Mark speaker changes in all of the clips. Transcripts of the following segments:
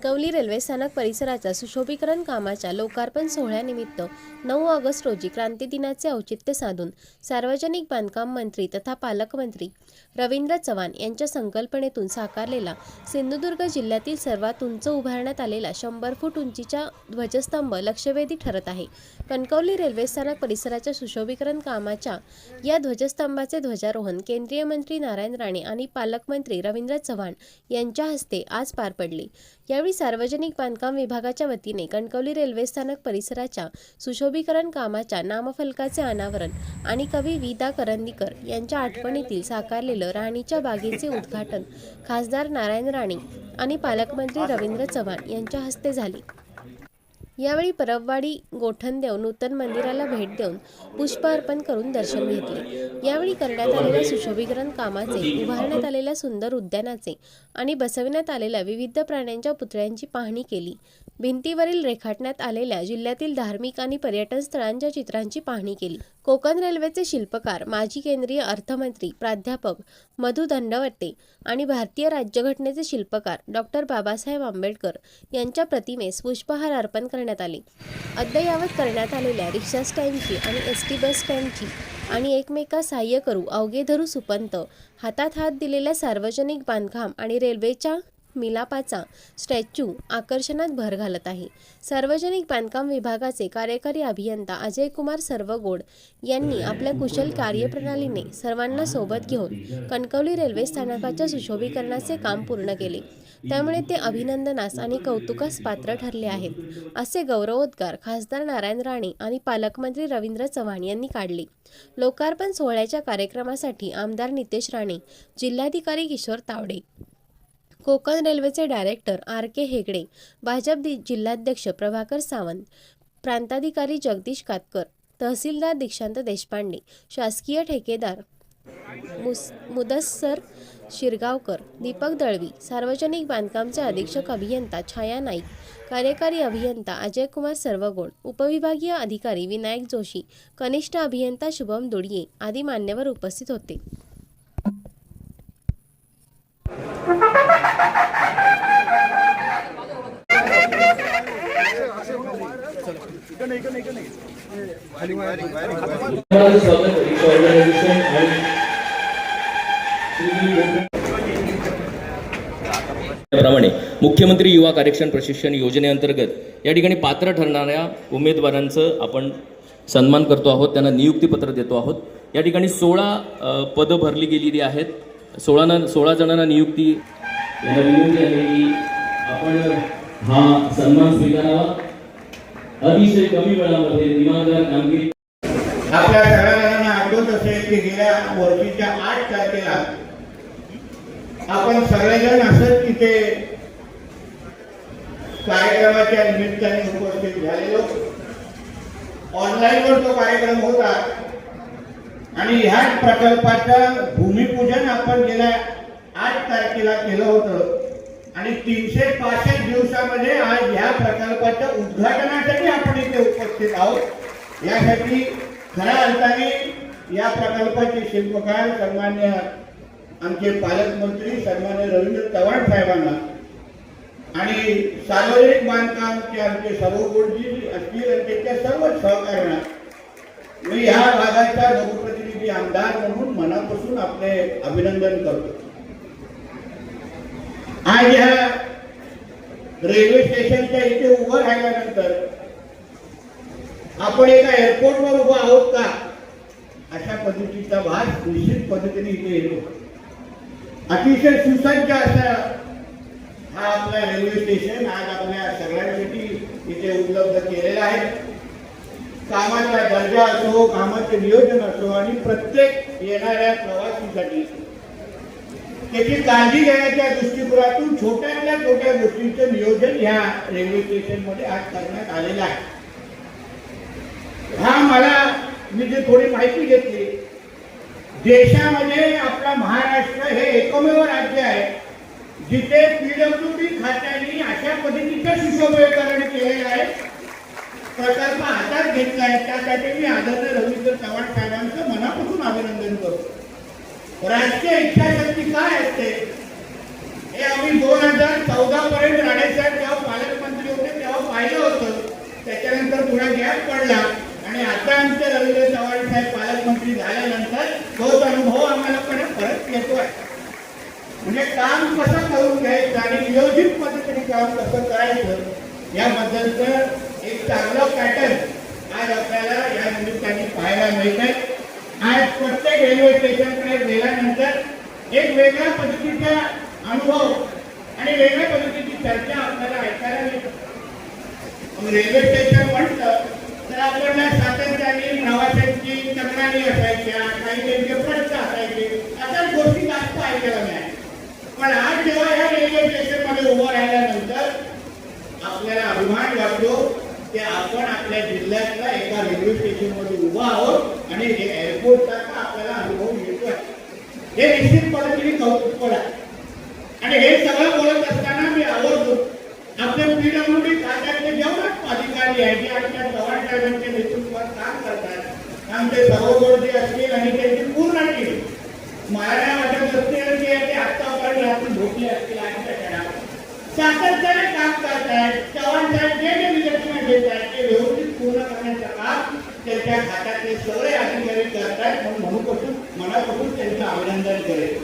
Speaker 1: Kankavli railway स्थानक परिसराच्या सुशोभीकरण कामाच्या लोकार्पण सोहळ्यानिमित्त नऊ ऑगस्ट रोजी क्रांती दिनाचे औचित्य साधून सार्वजनिक बांधकाम मंत्री तथा पालकमंत्री रवींद्र चव्हाण यांच्या संकल्पनेतून साकारलेला सिंधुदुर्ग जिल्ह्यातील सर्वात उंच उभारण्यात आलेला शंभर फूट उंचीचा ध्वजस्तंभ लक्षवेधी ठरत आहे. कणकवली रेल्वे स्थानक परिसराच्या सुशोभीकरण कामाच्या या ध्वजस्तंभाचे ध्वजारोहण केंद्रीय मंत्री नारायण राणे आणि पालकमंत्री रवींद्र चव्हाण यांच्या हस्ते आज पार पडले. यावेळी सार्वजनिक बांधकाम विभागाच्या वतीने कणकवली रेल्वे स्थानक परिसराच्या सुशोभीकरण कामाच्या नामफलकाचे अनावरण आणि कवी विदा करंदीकर यांच्या आठवणीतील साकारलेलं राणीच्या बागेचे उद्घाटन खासदार नारायण राणे आणि पालकमंत्री रवींद्र चव्हाण यांच्या हस्ते झाले. यावेळी परबवाडी गोठण देऊन नूतन मंदिराला भेट देऊन पुष्प अर्पण करून दर्शन घेतले. यावेळी करण्यात आलेल्या सुशोभीकरण कामाचे उभारण्यात आलेल्या सुंदर उद्यानाचे आणि बसविण्यात आलेल्या विविध प्राण्यांच्या पुतळ्यांची पाहणी केली. भिंतीवरील रेखाटण्यात आलेल्या जिल्ह्यातील धार्मिक आणि पर्यटन स्थळांच्या चित्रांची पाहणी केली. कोकण रेल्वेचे शिल्पकार माजी केंद्रीय अर्थमंत्री प्राध्यापक मधु दंडवट्टे आणि भारतीय राज्यघटनेचे शिल्पकार डॉक्टर बाबासाहेब आंबेडकर यांच्या प्रतिमेस पुष्पहार अर्पण करण्यात आले. अद्ययावत करण्यात आलेल्या रिक्षा स्टँडची आणि एस टी बस स्टँडची आणि एकमेका सहाय्य करू अवघे धरू सुपंत हातात हात दिलेल्या सार्वजनिक बांधकाम आणि रेल्वेच्या मिलापाचा स्टॅच्यू आकर्षणात भर घालत आहे. सार्वजनिक बांधकाम विभागाचे कार्यकारी अभियंता अजय कुमार सर्वगोड यांनी आपल्या कुशल कार्यप्रणालीने सर्वांना सोबत घेऊन कणकवली रेल्वे स्थानकाच्या सुशोभीकरणाचे काम पूर्ण केले. त्यामुळे ते अभिनंदनास आणि कौतुकास पात्र ठरले आहेत असे गौरवोद्गार खासदार नारायण राणे आणि पालकमंत्री रवींद्र चव्हाण यांनी काढले. लोकार्पण सोहळ्याच्या कार्यक्रमासाठी आमदार नितेश राणे जिल्हाधिकारी किशोर तावडे कोकण रेल्वेचे director R K Hegde Bhajap दि- जिल्हाध्यक्ष प्रभाकर सावंत प्रांताधिकारी जगदीश कातकर तहसीलदार दीक्षांत देशपांडे शासकीय ठेकेदार मुस मुदस्सर शिरगावकर दीपक दळवी सार्वजनिक बांधकामचे अधीक्षक अभियंता छाया नाईक कार्यकारी अभियंता अजय कुमार सर्वगोड उपविभागीय अधिकारी विनायक जोशी कनिष्ठ अभियंता शुभम दुडिये आदी मान्यवर उपस्थित होते
Speaker 2: माझं स्वागत रिक्षा ऑर्गनायझेशन आणि प्रमाणे मुख्यमंत्री युवा कार्यक्षम प्रशिक्षण योजनेअंतर्गत या ठिकाणी पात्र ठरणाऱ्या उमेदवारांचं आपण सन्मान करतो आहोत त्यांना नियुक्तीपत्र देतो आहोत. या ठिकाणी सोळा पदं भरली गेलेली आहेत. सोळा सोळा जणांना नियुक्ती यांना विनंती आहे की आपण हा सन्मान स्वीकारावा. अतिशय कमी वेळामध्ये दिमागदार कामगिरी
Speaker 3: आपल्या सगळ्यांना आठवत असेल की गेल्या वर्षीच्या आठ तारखेला आपण सगळेजण असंच तिथे कार्यक्रमाच्या निमित्ताने उपस्थित झालेलो. ऑनलाईनवर तो कार्यक्रम होता. आणि ह्याच प्रकल्पाचं भूमिपूजन आपण गेल्या आठ तारखेला केलं होतं. आणि तीनशे पासष्ट दिवसामध्ये आज ह्या प्रकल्पाच्या उद्घाटनासाठी आपण इथे उपस्थित आहोत. यासाठी खऱ्या अर्थाने या प्रकल्पाचे शिल्पकार सन्मान्य आमचे पालकमंत्री सन्मान्य रवींद्र चव्हाण साहेबांना आणि सार्वजनिक बांधकामचे आमचे सर्वगुणजी असतील आणि त्यांच्या सर्व सहकार्यांना मी ह्या भागाचा लोकप्रतिनिधी आमदार म्हणून मनापासून आपले अभिनंदन करतो. आज ह्या रेल्वे स्टेशनच्या इथे उभं राहिल्यानंतर आपण एका एअरपोर्टवर उभं आहोत का? अशा पद्धतीचा भास निश्चित पद्धतीने इथे येतो. अतिशय सुसज्ज असा हा आपला रेल्वे स्टेशन आज आपल्या सगळ्यांसाठी इथे उपलब्ध केलेला आहे. कामाचा दर्जा असो कामाचे नियोजन असो आणि प्रत्येक येणाऱ्या प्रवासीसाठी त्याची काळजी घेण्याच्या दृष्टिकोनातून छोट्यातल्या छोट्या गोष्टींचं नियोजन ह्या रेल्वे स्टेशनमध्ये आज करण्यात आलेलं आहे. हा मला मी जे थोडी माहिती घेतली देशामध्ये आपला महाराष्ट्र हे एकमेव राज्य आहे जिथे पीडब्ल्यूडी खात्याने अशा पद्धतीचं सुशोभीकरण केलेलं आहे प्रकल्प हातात घेतला आहे. त्यासाठी मी आदरणीय रवींद्र चव्हाण साहेबांचं मनापासून अभिनंदन करतो. राजकीय इच्छाशक्ती काय असते? हे आम्ही दोन हजार चौदा पर्यंत राणेसाहेब जेव्हा पालकमंत्री होते तेव्हा पाहिलं होतं. त्याच्यानंतर थोडा गॅप पडला. आणि आता आमचे रवींद्र चव्हाण साहेब पालकमंत्री झाल्यानंतर तोच अनुभव आम्हाला पण परत येतोय म्हणजे काम कसं करून घ्यायचं आणि नियोजित पद्धतीने काम कसं करायचं याबद्दलचं एक चांगलं पॅटर्न आज आपल्याला या निमित्ताने पाहायला मिळत आहे आज प्रत्येक रेल्वे स्टेशनकडे गेल्यानंतर एक वेगळ्या पद्धतीचा अनुभव आणि वेगळ्या पद्धतीची चर्चा आपल्याला ऐकायला मिळते. मग रेल्वे स्टेशन म्हटलं तर आपल्याला सातत्याने प्रवाशांची तक्रारी असायच्या काही त्यांचे प्रश्न असायचे. अशा गोष्टी जास्त ऐकायला मिळाल्या. पण आज जेव्हा या रेल्वे स्टेशनमध्ये उभं राहिल्यानंतर आपल्याला अभिमान वाटतो. की आपण आपल्या जिल्ह्यातल्या एका रेल्वे स्टेशनमध्ये उभा आहोत आणि एअरपोर्टचा आपल्याला अनुभव मिळतोय हे निश्चितपणे पद्धतीने कौतुकपड आहे. आणि हे सगळं बोलत असताना मी आवडतो आपल्या पीडब्ल्यूडी खात्यातले जेवढे अधिकारी आहेत जे आमच्या चव्हाण साहेबांच्या नेतृत्वात काम करतात आमचे सभागृह असतील आणि त्यांची पूर्ण टीम मला वाटत असतील की ते आत्तापर्यंत रात्री झोपले असतील आमच्या क्षणात सातत्याने काम करतायत. चव्हाण साहेब जे जे निदर्शनं देत आहेत ते व्यवस्थित पूर्ण करण्याचं काम त्यांच्या खात्यातले सगळे अधिकारी करतायत म्हणून म्हणूपासून मनापासून त्यांचं अभिनंदन करेल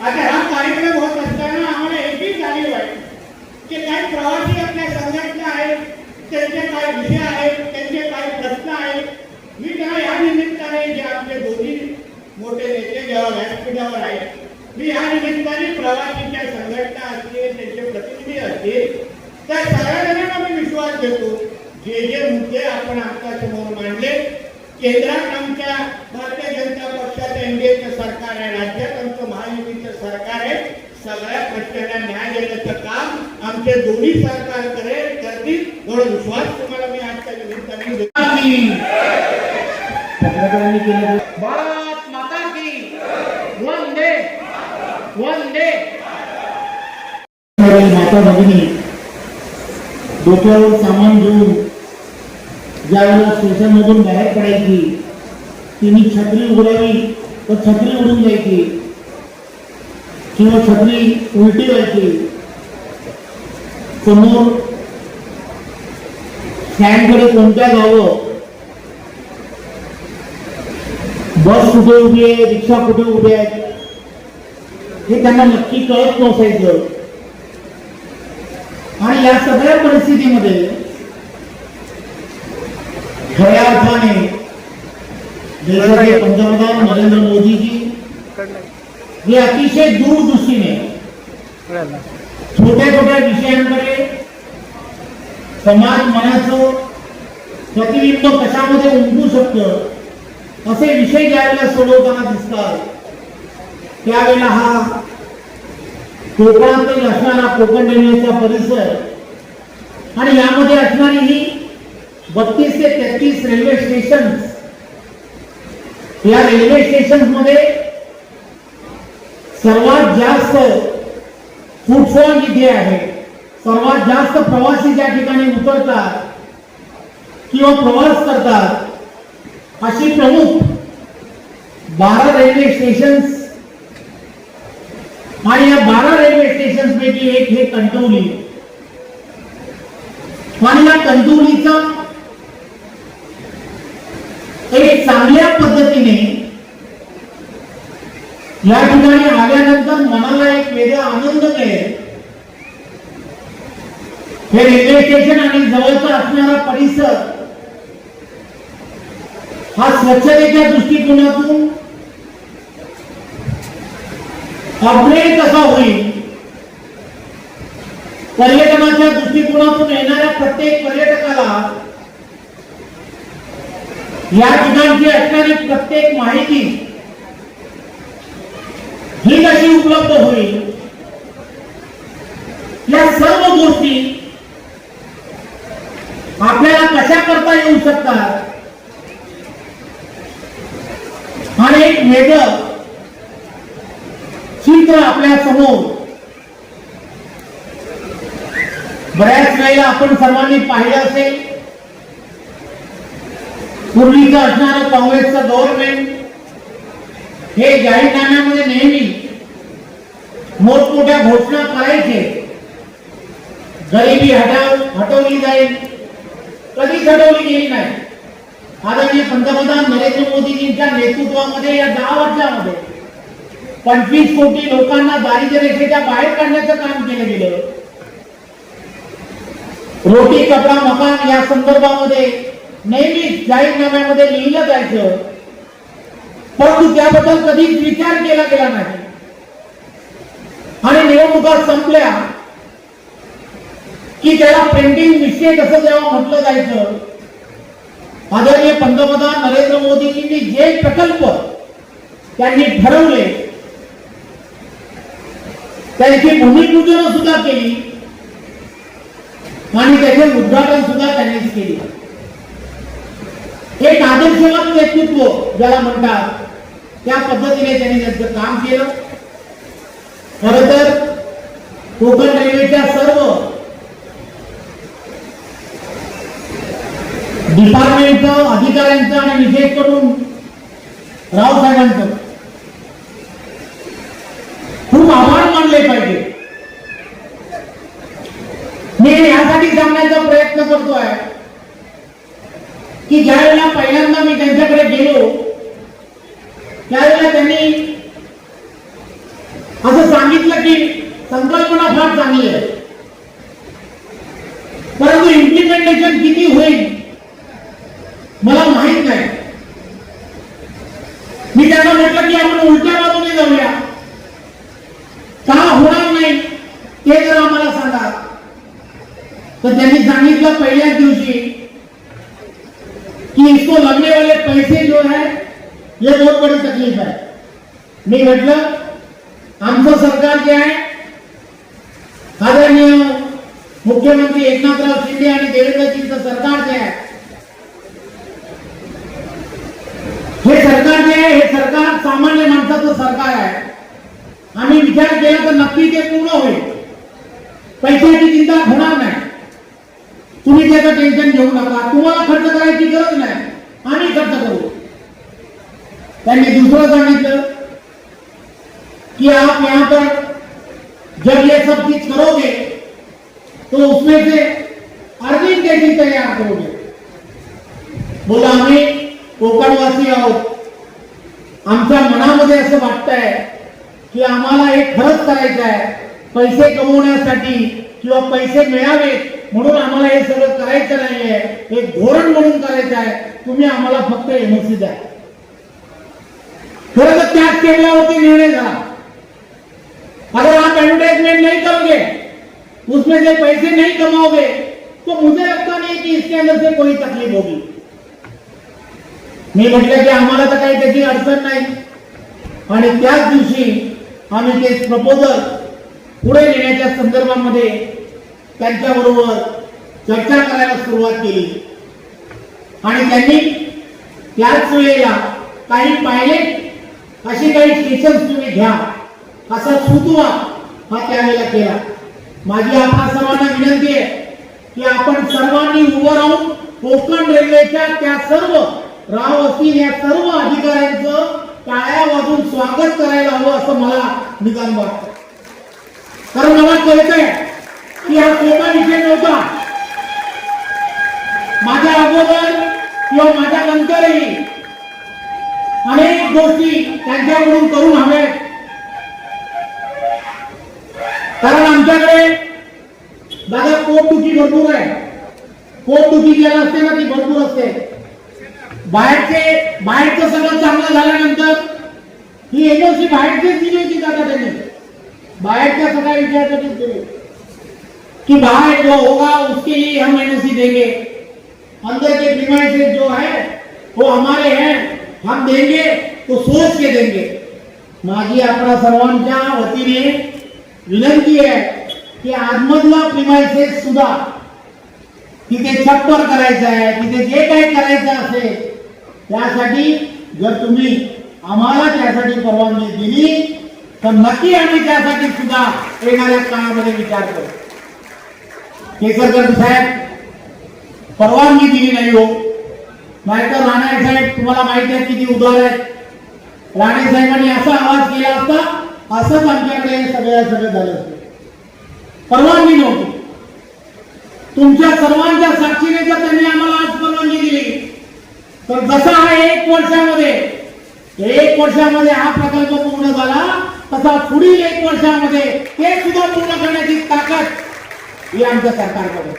Speaker 3: आता हा कार्यक्रम होत असताना आम्हाला एकही जाणीव आहे की काही प्रवासी आपल्या संघटना आहेत त्यांचे काय विषय आहेत त्यांचे काय प्रश्न आहेत. मी त्यांना या निमित्ताने जे आमचे दोन्ही मोठे नेते जेव्हा व्यासपीठावर आहेत मी या निमित्ताने प्रवासीच्या संघटना असतील त्यांचे प्रतिनिधी असतील त्या सगळ्या जणांना मी विश्वास देतो. जे जे मुद्दे आपण आमच्यासमोर मांडले केंद्रात आमच्या भारतीय जनता पक्षाचं एनडीएचं सरकार आहे राज्यात आमचं महायुतीचं सरकार आहे सगळ्या प्रश्नांना न्याय देण्याचं काम आमचे दोन्ही सरकार करेल करतील एवढा विश्वास तुम्हाला मी आजच्या निमित्ताने देतो. भारत माता की वंदे वंदे.
Speaker 4: तर माता भगिनी डोक्यावर सामान घेऊन ज्यावेळेला स्टेशनमधून बाहेर पडायची तिने छत्री उघडावी तर छत्री उडून जायची किंवा छत्री उलटी व्हायची. समोर स्टँडकडे कोणत्या जावं बस कुठे उभी आहे? रिक्षा कुठे उभी आहे? हे त्यांना नक्की कळत नसायचं. आणि या सगळ्या परिस्थितीमध्ये खऱ्या अर्थाने देशाचे पंतप्रधान नरेंद्र मोदीजी हे अतिशय दूरदृष्टीने छोट्या छोट्या विषयांकडे समाज मनाचं प्रतिबिंब कशामध्ये उमटू शकतं असे विषय ज्यावेळेला सोडवताना दिसतात त्यावेळेला हा कोकणातील असणारा कोकण रेल्वेचा परिसर आणि यामध्ये असणारी ही बत्तीस ते तेहतीस रेल्वे स्टेशन या रेल्वे स्टेशनमध्ये सर्वात जास्त फुटफॉल जिथे आहे. सर्वात जास्त प्रवासी ज्या ठिकाणी उतरतात किंवा प्रवास करतात अशी प्रमुख बारा रेल्वे स्टेशन्स आणि या बारा रेल्वे स्टेशन पैकी एक हे कणकवली आणि या कणकवलीचा हे चांगल्या पद्धतीने या ठिकाणी आल्यानंतर मनाला एक वेगळा आनंद मिळेल. हे रेल्वे स्टेशन आणि जवळचा असणारा परिसर हा स्वच्छतेच्या दृष्टिकोनातून अपग्रेड कसा होईल पर्यटनाच्या दृष्टिकोनातून येणाऱ्या प्रत्येक पर्यटकाला या ठिकाणची असणारी प्रत्येक माहिती ही कशी उपलब्ध होईल? या सर्व गोष्टी आपल्याला कशा करता येऊ शकतात? आणि एक वेगळं चित्र आपल्यासमोर. बऱ्याच वेळेला आपण सर्वांनी पाहिलं असेल. पूर्वीचं असणारं काँग्रेसचं गव्हर्नमेंट हे जाहीरनाम्यामध्ये नेहमी मोठमोठ्या घोषणा करायचे. गरिबी हटाव हटवली जाईल. कधीच हटवली गेली नाही. आदरणीय पंतप्रधान नरेंद्र मोदीजींच्या नेतृत्वामध्ये या दहा वर्षामध्ये पंचवीस कोटी लोकांना दारिद्र्य रेषेच्या बाहेर काढण्याचं काम केलं गेलं. रोटी कपडा मकान या संदर्भामध्ये नेहमी जाहीरनाम्यामध्ये लिहिलं जायचं. परंतु त्याबद्दल कधीच विचार केला गेला नाही. आणि निवडणुका संपल्या की त्याला पेंटिंग विषय कसं जेव्हा म्हटलं जायचं. आदरणीय पंतप्रधान नरेंद्र मोदीजींनी जे प्रकल्प त्यांनी ठरवले त्यांची भूमिपूजन सुद्धा केली आणि त्याचे उद्घाटन सुद्धा त्यांनीच केले. एक आदर्शवान नेतृत्व ज्याला म्हणतात. त्या पद्धतीने त्यांनी त्यांचं काम केलं. खर तर कोकण रेल्वेच्या सर्व डिपार्टमेंटचं अधिकाऱ्यांचं आणि विशेष करून रावसाहेबांचं खूप आभार मानले पाहिजे. मी यासाठी सांगण्याचा प्रयत्न करतोय. की ज्या वेळेला पहिल्यांदा मी त्यांच्याकडे गेलो त्यावेळेला त्यांनी असं सांगितलं की संकल्पना फार चांगली आहे. परंतु इम्प्लिमेंटेशन किती होईल मला माहीत नाही. मी त्यांना म्हटलं की आपण उलट्या बाजूने जाऊया. का होणार नाही ते जर आम्हाला सांगा. तर त्यांनी सांगितलं पहिल्याच दिवशी कि इसको लगने वाले पैसे जो है, ये बहुत बड़ी तकलीफ़ है। मी म्हटलं आमचं सरकार जे आहे आदरणीय मुख्यमंत्री एकनाथराव शिंदे आणि देवेंद्रजींचं सरकार जे आहे हे सरकार जे आहे हे सरकार सामान्य माणसाचं सरकार आहे आम्ही विचार केला तर नक्की ते पूर्ण होईल पैशाची चिंता होणार नाही। तुम्ही त्याचं टेन्शन घेऊ नका. तुम्हाला खर्च करायची गरज नाही. आम्ही खर्च करू. दुसरं सांगितलं कि आप यहाँ पर जब ये सब चीज़ करोगे तो उसमें से अर्निंग कैसी तैयार करोगे बोला आम्ही कोकणवासी आहोत आमच्या मनामध्ये असं वाटतंय की आम्हाला हे खरंच आहे. पैसे कमवण्यासाठी किंवा पैसे मिळावे म्हणून आम्हाला हे सगळं करायचं नाहीये. एक धोरण म्हणून करायचं आहे. तुम्ही आम्हाला फक्त एमओसी द्या. खरं तर त्याच टेबलावरती निर्णय झाला. अगर आप एडवर्टाइजमेंट नहीं करोगे उसमें से पैसे नहीं कमाओगे तो मुझे लगता नहीं कि इसके अंदर से कोई तकलीफ होगी. मी म्हटलं की आम्हाला तर काही त्याची अडचण नाही. आणि त्याच दिवशी आम्ही ते प्रपोजल पुढे नेण्याच्या संदर्भामध्ये त्यांच्याबरोबर चर्चा करायला सुरुवात केली. आणि त्यांनी त्याच वेळेला काही पायलट अशी काही स्टेशन तुम्ही घ्या असा सुतवा हा त्यावेळेला केला. माझी आपल्या सर्वांना विनंती आहे की आपण सर्वांनी उभं राहून कोकण रेल्वेच्या त्या सर्व राव असतील या सर्व अधिकाऱ्यांचं टाळ्या वाजून स्वागत करायला हवं असं मला निदान वाटतं. कारण मला कळतंय की हा सोपा विषय नव्हता. माझ्या अगोदर किंवा माझ्या नंतरही अनेक गोष्टी त्यांच्याकडून करून हव्यात. कारण आमच्याकडे दादा पोटदुखी भरपूर आहे. पोटदुखी ज्याला असते ना ती भरपूर असते. बाहेरचे बाहेरचं सगळं चांगलं झाल्यानंतर ही एजन्सी बाहेरचीच दिली होती दादा त्यांनी. बाहेरच्या सगळ्या विषयासाठीच दिली कि बाहर जो होगा, उसके लिए हम एनओसी देंगे। अंदर के प्रीमाइसेस जो है, वो हमारे हैं, हम देंगे तो सोच के देंगे। माझी आपल्या सर्वांच्या वतीने विनंती आहे की आतमधला प्रिमायसेस सुद्धा तिथे छप्पर करायचं आहे तिथे जे काही करायचं असेल त्यासाठी जर तुम्ही आम्हाला त्यासाठी परवानगी दिली, तर नक्की आम्ही त्यासाठी सुद्धा येणाऱ्या काळामध्ये विचार करू. केसरकर साहेब परवानगी दिली नाही हो. नाहीतर राणे साहेब तुम्हाला माहिती आहे किती उदार आहेत. राणे साहेबांनी असा आवाज केला असता असंच आमच्याकडे सगळ्या सगळं सगळं झालं असतं परवानगी नव्हती. तुमच्या सर्वांच्या साक्षीने जर त्यांनी आम्हाला आज परवानगी दिली तर जसा हा एक वर्षामध्ये एक वर्षामध्ये हा प्रकल्प पूर्ण झाला तसा पुढील एक वर्षामध्ये ते सुद्धा पूर्ण करण्याची ताकद ही आमच्या सरकारमध्ये.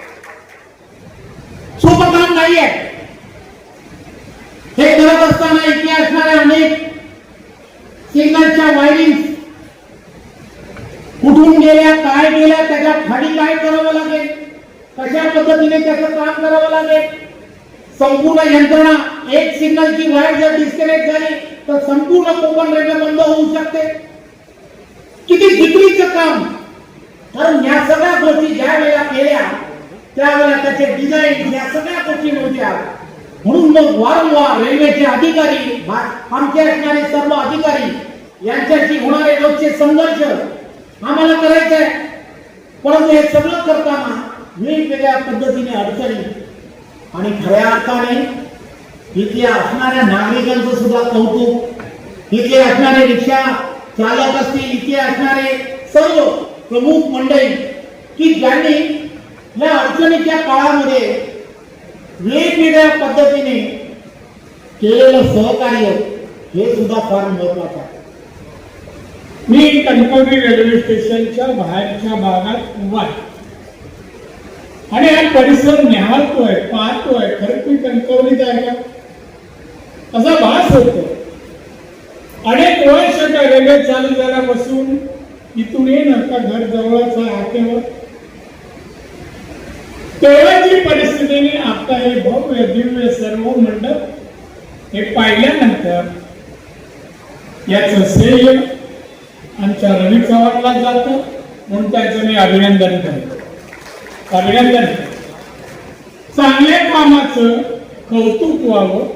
Speaker 4: सोपं काम नाहीये हे करत असताना इथे असणारे अनेक सिग्नलच्या वायरिंग कुठून गेल्या काय गेल्या त्याच्याखाली काय करावं लागेल? कशा पद्धतीने त्याचं काम करावं लागेल? संपूर्ण यंत्रणा एक सिग्नलची वायर जर डिस्कनेक्ट झाली तर संपूर्ण कोकण रेल्वे बंद होऊ शकते. किती विक्रीचं काम कारण या सगळ्या गोष्टी ज्या वेळेला केल्या त्यावेळेला त्याचे डिझाईन या सगळ्या गोष्टी नव्हत्या म्हणून मग वारंवार रेल्वेचे अधिकारी आमच्या आमचे असणारे सर्व अधिकारी यांच्याशी होणारे रोजचे संघर्ष आम्हाला करायचे आहे परंतु हे सगळं करताना वेगवेगळ्या पद्धतीने अडचणी आणि खऱ्या अर्थाने इथे असणाऱ्या नागरिकांचं सुद्धा कौतुक इथे असणारे रिक्षा चालक असतील इथे असणारे सर्व प्रमुख मंडळी की ज्यांनी या अडचणीच्या काळामध्ये वेगवेगळ्या पद्धतीने केलेलं सहकार्य हे सुद्धा फार महत्वाचं आहे.
Speaker 5: मी कणकवली रेल्वे स्टेशनच्या बाहेरच्या भागात उभा आहे. आणि हा परिसर निहाळतोय पाहतोय खरंच मी कणकवलीत आहे का? असा भास होतो. अनेक वर्ष त्या रेल्वे चालू झाल्यापासून इथून ये ना का घर जवळच आहे हाकेवर तेव्हाची परिस्थितीने आता हे भव्य दिव्य सर्व मंडप. हे पाहिल्यानंतर याच श्रेय आमच्या रवी चव्हाणला जातं म्हणून त्याचं मी अभिनंदन करतो. अभिनंदन चांगल्या कामाचं कौतुक व्हावं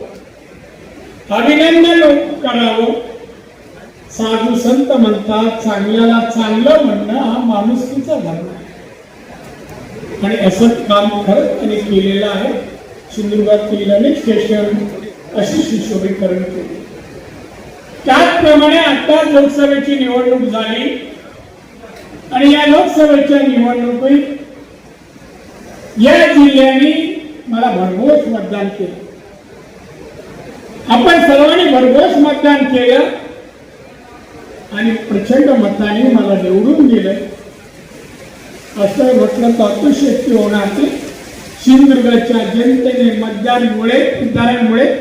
Speaker 5: अभिनंदन करावं. साधू संत म्हणतात चांगल्याला चांगलं म्हणणं हा माणुसकीचा धर्म आहे. आणि असं काम खरंच त्यांनी केलेलं आहे. सिंधुदुर्गातील अनेक स्टेशन अशी सुशोभीकरण केली. त्याचप्रमाणे आता लोकसभेची निवडणूक झाली. आणि या लोकसभेच्या निवडणुकीत या जिल्ह्याने मला भरघोस मतदान केलं. आपण सर्वांनी भरघोस मतदान केलं. आणि प्रचंड मताने मला निवडून दिलं. असं म्हटलं तर अतिशक्ती होणार ते. सिंधुदुर्गाच्या जनतेने मतदानमुळे मतदारांमुळे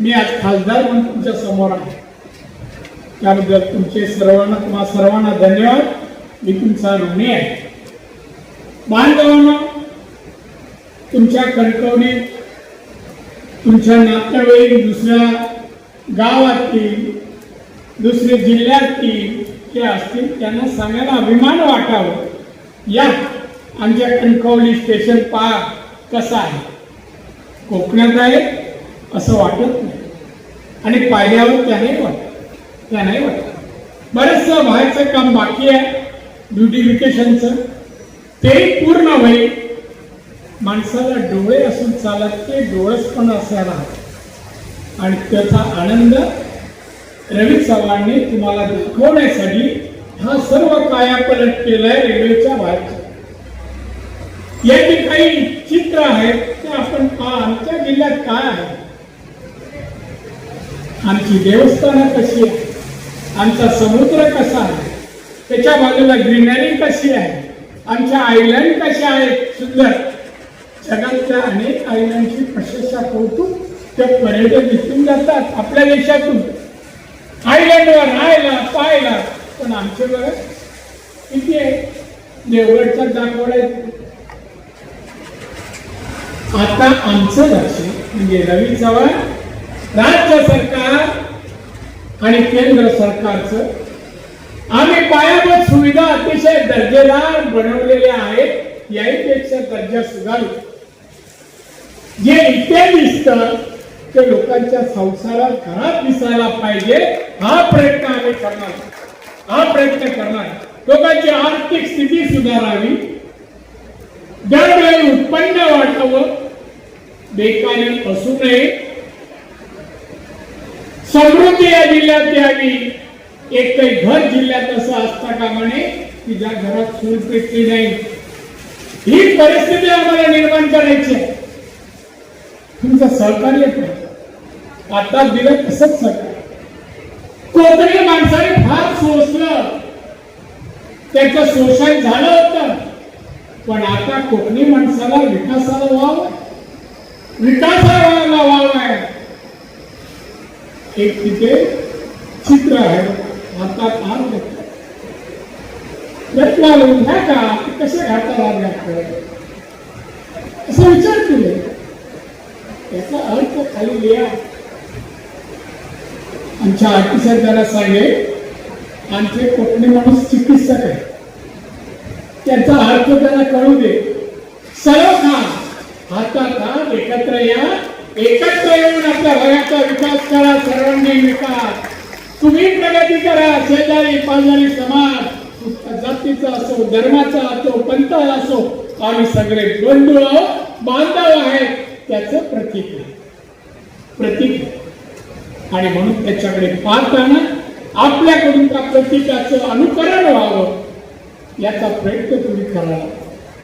Speaker 5: मी आज खासदार म्हणून तुमच्यासमोर आहे. त्याबद्दल तुमचे सर्वांना तुम्हा सर्वांना धन्यवाद. मी तुमचा ऋणी आहे. बांधवांना तुमच्या कणकवलीत तुमच्या नातेवाईक दुसऱ्या गावातील दुसरे जिल्ह्यातील ते असतील त्यांना सांगायला अभिमान वाटावं. या आमच्या कणकवली स्टेशन पहा कसं आहे? कोकणात आहे असं वाटत नाही. आणि पाहिल्यावर त्याने वाटत त्या नाही वाटत बरंचसं व्हायचं काम बाकी आहे ब्युटिफिकेशनचं ते पूर्ण होईल. माणसाला डोळे असून चालत ते डोळसपण असायला आणि त्याचा आनंद रवी चव्हाणने तुम्हाला दाखवण्यासाठी हा सर्व कायापलट केलाय रेल्वेच्या बाहेरचा. याची काही चित्र आहेत ते आपण पहा आमच्या जिल्ह्यात काय आहे? आमची देवस्थानं कशी आहे? आमचा समुद्र कसा आहे? त्याच्या बाजूला ग्रीनरी कशी आहे? आमच्या आयलंड कशा आहेत? सुंदर. जगातल्या अनेक आयलंडची प्रशंसा कौतुक ते पर्यटक इथून जातात आपल्या देशातून. आयलंडवर राहायला पाहायला. पण आमच्या बघा किती आहे? देवगडचा दाखवड आहे. आता आमचं लक्ष म्हणजे रवी चव्हाण राज्य सरकार आणि केंद्र सरकारचं. आम्ही पायाभूत सुविधा अतिशय दर्जेदार बनवलेल्या आहेत याहीपेक्षा दर्जा सुधारू. जे इथे दिसतं ते लोकांच्या संसारात घरात दिसायला पाहिजे हा प्रयत्न आम्ही करणार. हा प्रयत्न करणार. लोकांची आर्थिक स्थिती सुधारावी. दरवेळी उत्पन्न वाटावं बेकारी असू नये. समृद्धी या जिल्ह्यात यावी एक काही घर जिल्ह्यात असं असता का म्हणे की ज्या घरात चूल पेटली नाही. ही परिस्थिती आम्हाला निर्माण करायची आहे. तुमचं सहकार्य करा. आता दिलं तसंच सगळं. कोकणी माणसाने फार सोसलं. त्याचं शोषण झालं होतं. पण आता कोकणी माणसाला विकासाला वाव विकासाला वाव आहे. एक तिथे चित्र आहे. हातात फार घेतलं रत्ना ह्या का? कसे घाटाला लागतात असं विचार केले. याचा अर्थ खाली लिहा. आमच्या आर्टिसात त्याला सांगे आमचे कोकणी माणूस चिकित्सक आहे त्याचा अर्थ त्याला कळू दे. सर्व खा हातात हात एकत्र या एकत्र येऊन आपल्या भागाचा विकास करा सर्वांगीण विकास. तुम्ही प्रगती करा शेजारी पाजारी समाज. जातीचा असो धर्माचा असो पंथ असो आम्ही सगळे बंधू आहोत बांधव आहेत. त्याचं प्रतीक आहे. प्रतीक आहे. आणि म्हणून त्याच्याकडे पाहताना आपल्याकडून त्या प्रतीकाचं अनुकरण व्हावं याचा प्रयत्न तुम्ही करावा